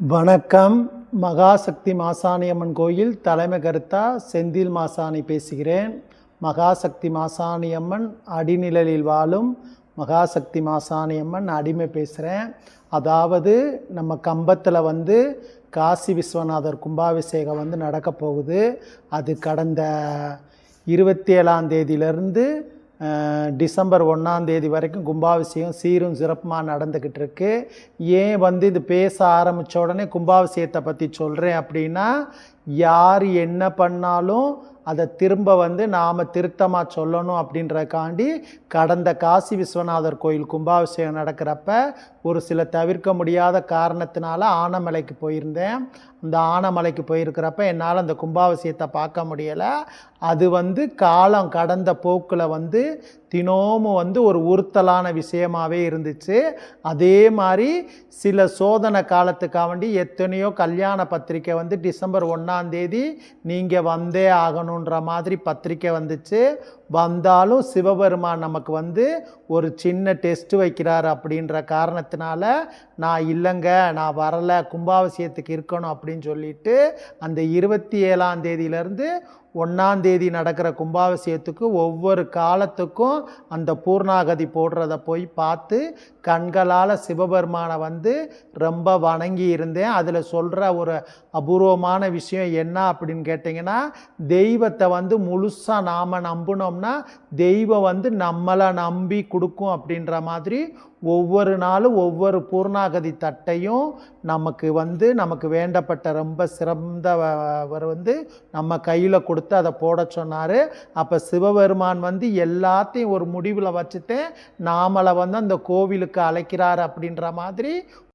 வணக்கம். மகாசக்தி மாசாணியம்மன் கோயில் தலைமை கருத்தா செந்தில் மாசாணி பேசுகிறேன். மகாசக்தி மாசாணியம்மன் அடிநிழலில் வாழும். மகாசக்தி மாசாணியம்மன் அடிமை பேசுகிறேன் அதாவது நம்ம கம்பத்தில் வந்து காசி விஸ்வநாதர் கும்பாபிஷேகம் வந்து நடக்க போகுது. அது கடந்த இருபத்தி ஏழாம் தேதியிலேருந்து டிசம்பர் ஒன்றாம் தேதி வரைக்கும் கும்பாபிஷேகம் சீரும் சிறப்புமாக நடந்துக்கிட்டு இருக்கு ஏன் வந்து இது பேச ஆரம்பித்த உடனே கும்பாபிஷேகத்தை பற்றி சொல்கிறேன் அப்படின்னா யார் என்ன பண்ணாலும் அதை திரும்ப வந்து நாம் திருத்தமாக சொல்லணும் அப்படின்றக்காண்டி கடந்த காசி விஸ்வநாதர் கோயில் கும்பாபிஷேகம் நடக்கிறப்ப ஒரு சில தவிர்க்க முடியாத காரணத்தினால ஆனமலைக்கு போயிருந்தேன். அந்த ஆனமலைக்கு போயிருக்கிறப்ப என்னால் அந்த கும்பாபிஷேகத்தை பார்க்க முடியலை. அது வந்து காலம் கடந்த போக்கில் வந்து தினமும் வந்து ஒரு உறுத்தலான விஷயமாகவே இருந்துச்சு. அதே மாதிரி சில சோதனை காலத்துக்காக வேண்டி எத்தனையோ கல்யாண பத்திரிக்கை வந்து டிசம்பர் ஒன்றா தேதி நீங்கள் வந்தே ஆகணுன்ற மாதிரி பத்திரிக்கை வந்துச்சு. வந்தாலும் சிவபெருமான் நமக்கு வந்து ஒரு சின்ன டெஸ்ட் வைக்கிறார் அப்படின்ற காரணத்தினால நான் இல்லைங்க நான் வரலை கும்பாபிஷேகத்துக்கு இருக்கணும் அப்படின்னு சொல்லிட்டு அந்த இருபத்தி ஏழாம் தேதியிலேருந்து ஒன்றாந்தேதி நடக்கிற கும்பாபிஷேகத்துக்கு ஒவ்வொரு காலத்துக்கும் அந்த பூர்ணாகதி போடுறத போய் பார்த்து கண்களால் சிவபெருமானை வந்து ரொம்ப வணங்கி இருந்தேன். அதில் சொல்கிற ஒரு அபூர்வமான விஷயம் என்ன அப்படின்னு கேட்டிங்கன்னா தெய்வத்தை வந்து முழுசாக நாம் நம்பினோம்னா தெய்வம் வந்து நம்மளை நம்பி கொடுக்கும் அப்படின்ற மாதிரி ஒவ்வொரு நாளும் ஒவ்வொரு பூர்ணாகதி தட்டையும் நமக்கு வந்து நமக்கு வேண்டப்பட்ட ரொம்ப சிறந்தவர் வந்து நம்ம கையில் கொடுத்து கொடுத்து அதை போட சொன்னார். அப்போ சிவபெருமான் வந்து எல்லாத்தையும் ஒரு முடிவில் வச்சுட்டு நாமளை வந்து அந்த கோவிலுக்கு அழைக்கிறார் அப்படின்ற மாதிரி